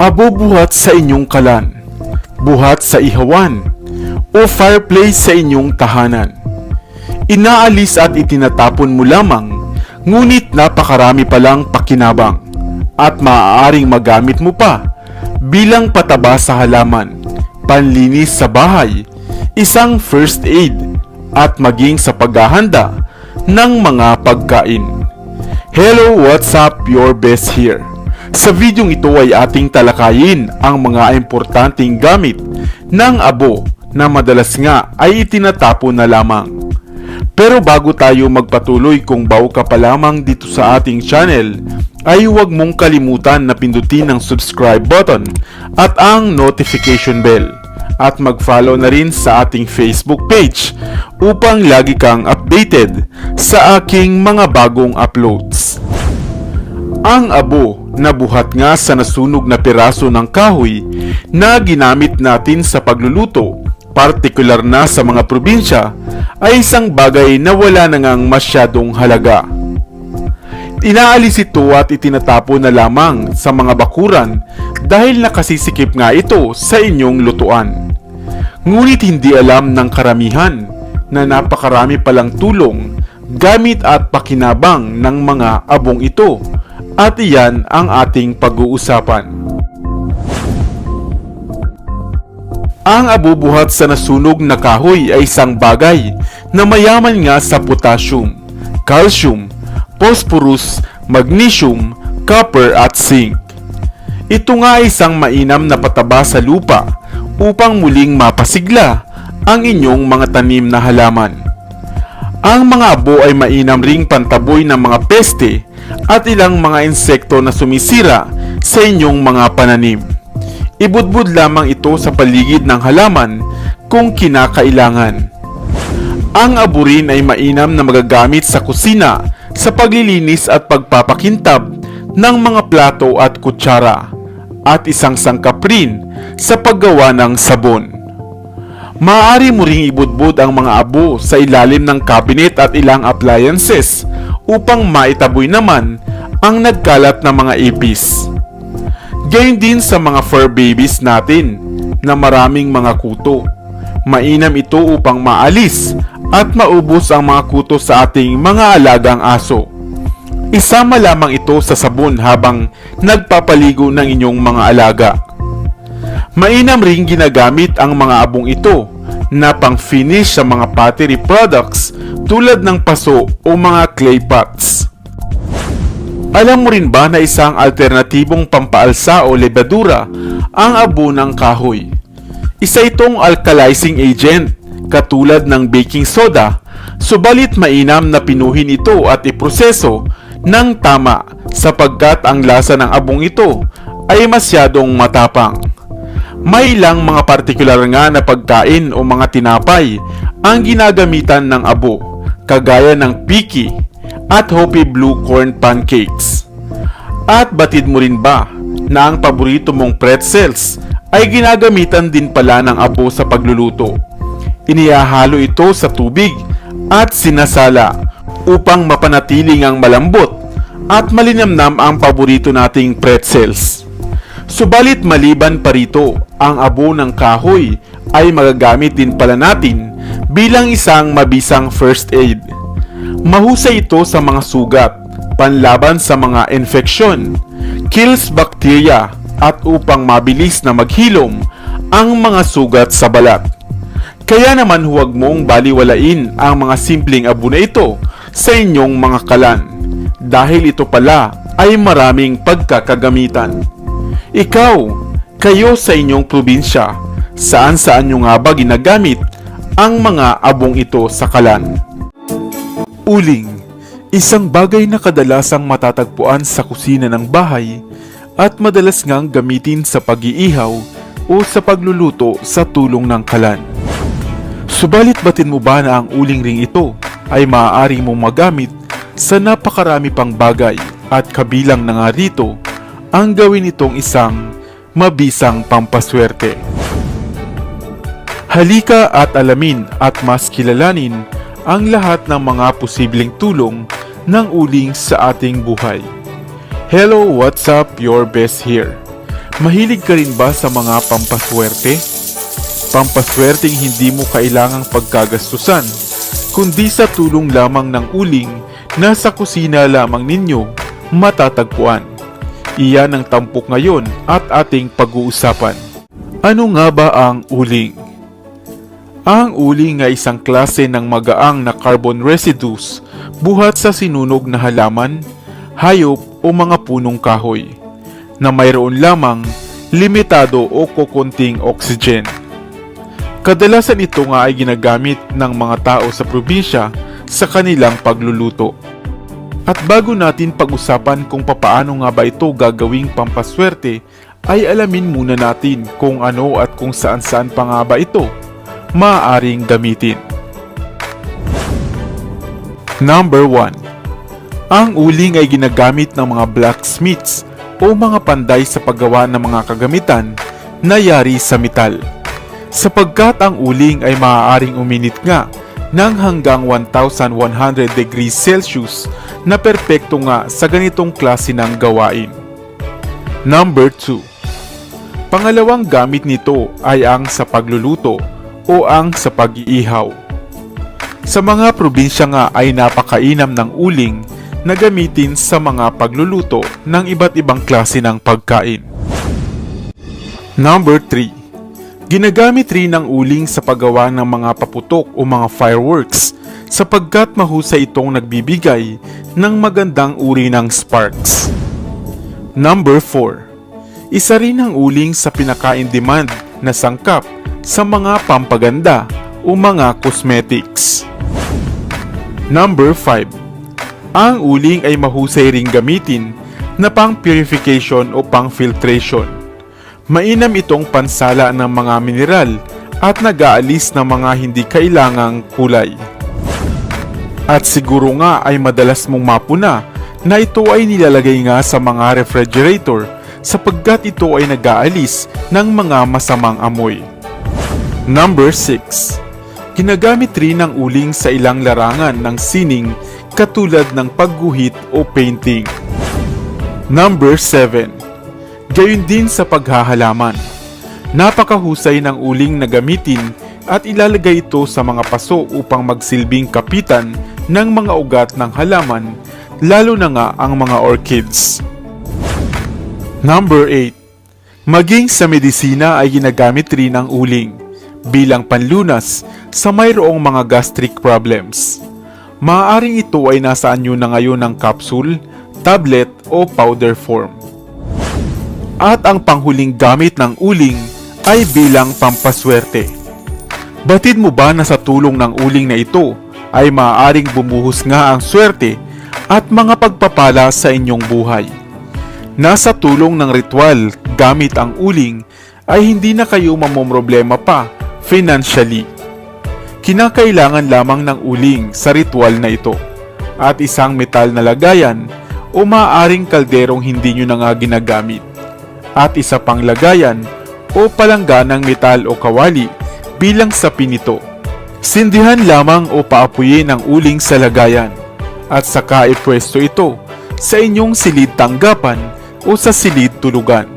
Abo buhat sa inyong kalan, buhat sa ihawan, o fireplace sa inyong tahanan. Inaalis at itinatapon mo lamang, ngunit napakarami palang pakinabang at maaaring magamit mo pa bilang pataba sa halaman, panlinis sa bahay, isang first aid, at maging sa paghahanda ng mga pagkain. Hello, what's up? Your best here. Sa videong ito ay ating talakayin ang mga importanteng gamit ng abo na madalas nga ay itinatapon na lamang. Pero bago tayo magpatuloy kung bago ka pa lamang dito sa ating channel, ay huwag mong kalimutan na pindutin ang subscribe button at ang notification bell at mag-follow na rin sa ating Facebook page upang lagi kang updated sa aking mga bagong uploads. Ang abo na buhat nga sa nasunog na piraso ng kahoy na ginamit natin sa pagluluto, partikular na sa mga probinsya, ay isang bagay na wala na ngang masyadong halaga. Inaalis ito at itinatapon na lamang sa mga bakuran dahil nakasisikip nga ito sa inyong lutuan. Ngunit hindi alam ng karamihan na napakarami palang tulong, gamit at pakinabang ng mga abong ito at iyan ang ating pag-uusapan. Ang abubuhat sa nasunog na kahoy ay isang bagay na mayaman nga sa potassium, calcium, phosphorus, magnesium, copper at zinc. Ito nga ay isang mainam na pataba sa lupa upang muling mapasigla ang inyong mga tanim na halaman. Ang mga abo ay mainam ring pantaboy ng mga peste at ilang mga insekto na sumisira sa inyong mga pananim. Ibudbud lamang ito sa paligid ng halaman kung kinakailangan. Ang abo rin ay mainam na magagamit sa kusina sa paglilinis at pagpapakintab ng mga plato at kutsara at isang sangkap rin sa paggawa ng sabon. Maaari mo ring ibudbud ang mga abo sa ilalim ng cabinet at ilang appliances upang maitaboy naman ang nagkalat na mga ipis. Gayun din sa mga fur babies natin na maraming mga kuto. Mainam ito upang maalis at maubos ang mga kuto sa ating mga alagang aso. Isama lamang ito sa sabon habang nagpapaligo ng inyong mga alaga. Mainam ring ginagamit ang mga abong ito na pang-finish sa mga pottery products tulad ng paso o mga clay pots. Alam mo rin ba na isang alternatibong pampaalsa o lebadura ang abo ng kahoy? Isa itong alkalizing agent katulad ng baking soda, subalit mainam na pinuhin ito at iproseso ng tama sapagkat ang lasa ng abong ito ay masyadong matapang. May ilang mga partikular nga na pagkain o mga tinapay ang ginagamitan ng abo, kagaya ng piki at Hopi Blue Corn Pancakes. At batid mo rin ba na ang paborito mong pretzels ay ginagamitan din pala ng abo sa pagluluto? Inihahalo ito sa tubig at sinasala upang mapanatiling ang malambot at malinamnam ang paborito nating pretzels. Subalit maliban pa rito, ang abo ng kahoy ay magagamit din pala natin bilang isang mabisang first aid. Mahusay ito sa mga sugat, panlaban sa mga infeksyon, kills bacteria at upang mabilis na maghilom ang mga sugat sa balat. Kaya naman huwag mong baliwalain ang mga simpleng abo na ito sa inyong mga kalan dahil ito pala ay maraming pagkakagamitan. Ikaw, kayo sa inyong probinsya, saan saan nyo nga ba ginagamit ang mga abong ito sa kalan? Uling, isang bagay na kadalasang matatagpuan sa kusina ng bahay at madalas ngang gamitin sa pag-iihaw o sa pagluluto sa tulong ng kalan. Subalit batin mo ba na ang uling ring ito ay maaaring mong magamit sa napakarami pang bagay at kabilang na nga rito ang gawin itong isang mabisang pampaswerte. Halika at alamin at mas kilalanin ang lahat ng mga posibleng tulong ng uling sa ating buhay. Hello, what's up? Your best here. Mahilig ka rin ba sa mga pampaswerte? Pampaswerteng hindi mo kailangang pagkagastusan, kundi sa tulong lamang ng uling na sa kusina lamang ninyo matatagpuan. Iyan ang tampok ngayon at ating pag-uusapan. Ano nga ba ang uling? Ang uling ay isang klase ng magaang na carbon residues buhat sa sinunog na halaman, hayop o mga punong kahoy na mayroon lamang limitado o kukunting oxygen. Kadalasan ito nga ay ginagamit ng mga tao sa probinsya sa kanilang pagluluto. At bago natin pag-usapan kung papaano nga ba ito gagawing pampaswerte, ay alamin muna natin kung ano at kung saan-saan pa nga ba ito maaaring gamitin. Number 1. Ang uling ay ginagamit ng mga blacksmiths o mga panday sa paggawa ng mga kagamitan na yari sa metal. Sapagkat ang uling ay maaaring uminit nga ng hanggang 1100 degrees Celsius na perpekto nga sa ganitong klase ng gawain. Number 2. Pangalawang gamit nito ay ang sa pagluluto o ang sa pag-iihaw. Sa mga probinsya nga ay napakainam ng uling na gamitin sa mga pagluluto ng iba't ibang klase ng pagkain. Number 3. Ginagamit rin ang uling sa paggawa ng mga paputok o mga fireworks sapagkat mahusay itong nagbibigay ng magandang uri ng sparks. Number 4. Isa rin ang uling sa pinaka-in-demand na sangkap sa mga pampaganda o mga cosmetics. Number 5. Ang uling ay mahusay ring gamitin na pang purification o pang filtration. Mainam itong pansala ng mga mineral at nag-aalis ng mga hindi kailangang kulay. At siguro nga ay madalas mong mapuna na ito ay nilalagay nga sa mga refrigerator sapagkat ito ay nag-aalis ng mga masamang amoy. Number 6. Ginagamit rin ang uling sa ilang larangan ng sining katulad ng pagguhit o painting. Number 7. Gayun din sa paghahalaman. Napakahusay ng uling na gamitin at ilalagay ito sa mga paso upang magsilbing kapitan ng mga ugat ng halaman, lalo na nga ang mga orchids. Number 8. Maging sa medisina ay ginagamit rin ang uling bilang panlunas sa mayroong mga gastric problems. Maaaring ito ay nasa anyo na ngayon ng capsule, tablet o powder form. At ang panghuling gamit ng uling ay bilang pampaswerte. Batid mo ba na sa tulong ng uling na ito ay maaaring bumuhos nga ang swerte at mga pagpapala sa inyong buhay? Nasa tulong ng ritual gamit ang uling ay hindi na kayo mamomroblema pa financially. Kinakailangan lamang ng uling sa ritual na ito at isang metal na lagayan o maaaring kalderong hindi nyo na nga ginagamit at isa pang lagayan o palangga ng metal o kawali bilang sapin nito. Sindihan lamang o paapuyin ang uling sa lagayan at saka ipwesto ito sa inyong silid tanggapan o sa silid tulugan.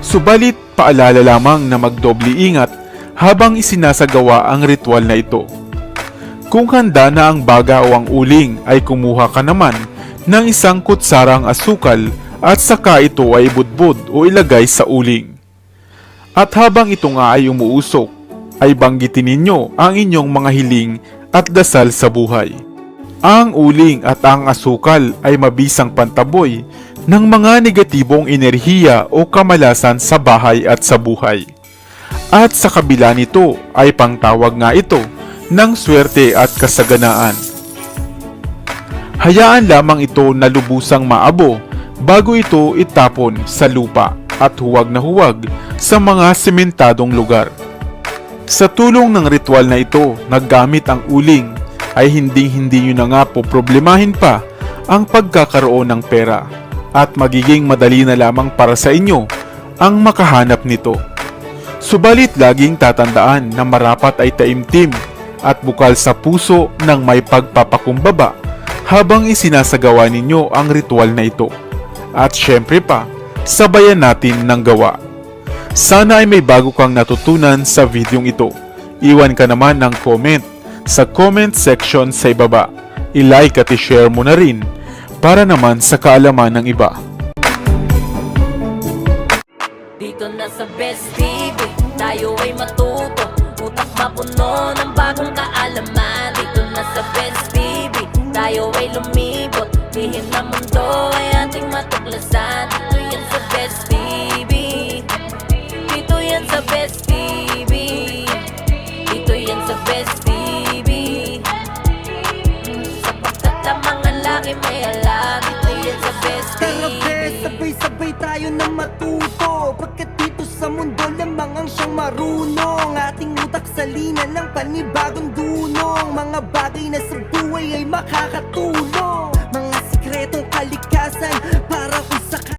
Subalit paalala lamang na magdoble ingat habang isinasagawa ang ritual na ito. Kung handa na ang baga o ang uling ay kumuha ka naman ng isang kutsarang asukal at saka ito ay budbud o ilagay sa uling. At habang ito nga ay umuusok, ay banggitin ninyo ang inyong mga hiling at dasal sa buhay. Ang uling at ang asukal ay mabisang pantaboy ng mga negatibong enerhiya o kamalasan sa bahay at sa buhay. At sa kabila nito ay pangtawag nga ito ng swerte at kasaganaan. Hayaan lamang ito na lubusang maabo bago ito itapon sa lupa at huwag na huwag sa mga sementadong lugar. Sa tulong ng ritual na ito, naggamit ang uling ay hindi-hindi nyo na nga po problemahin pa ang pagkakaroon ng pera at magiging madali na lamang para sa inyo ang makahanap nito. Subalit laging tatandaan na marapat ay taimtim at bukal sa puso ng may pagpapakumbaba habang isinasagawa ninyo ang ritual na ito. At syempre pa, sabayan natin ng gawa. Sana ay may bago kang natutunan sa videong ito. Iwan ka naman ng comment sa comment section sa ibaba. I-like at i-share mo na rin para naman sa kaalaman ng iba. Dito na sa Best TV, tayo ay matuto. Utak mapuno ng bagong kaalaman. Dito na sa Best TV, tayo ay lumibot. Lihim na mundo ay ating matuklasan. Dito yan sa Best TV panibagong dunong Mga bagay na sa buhay ay makakatulong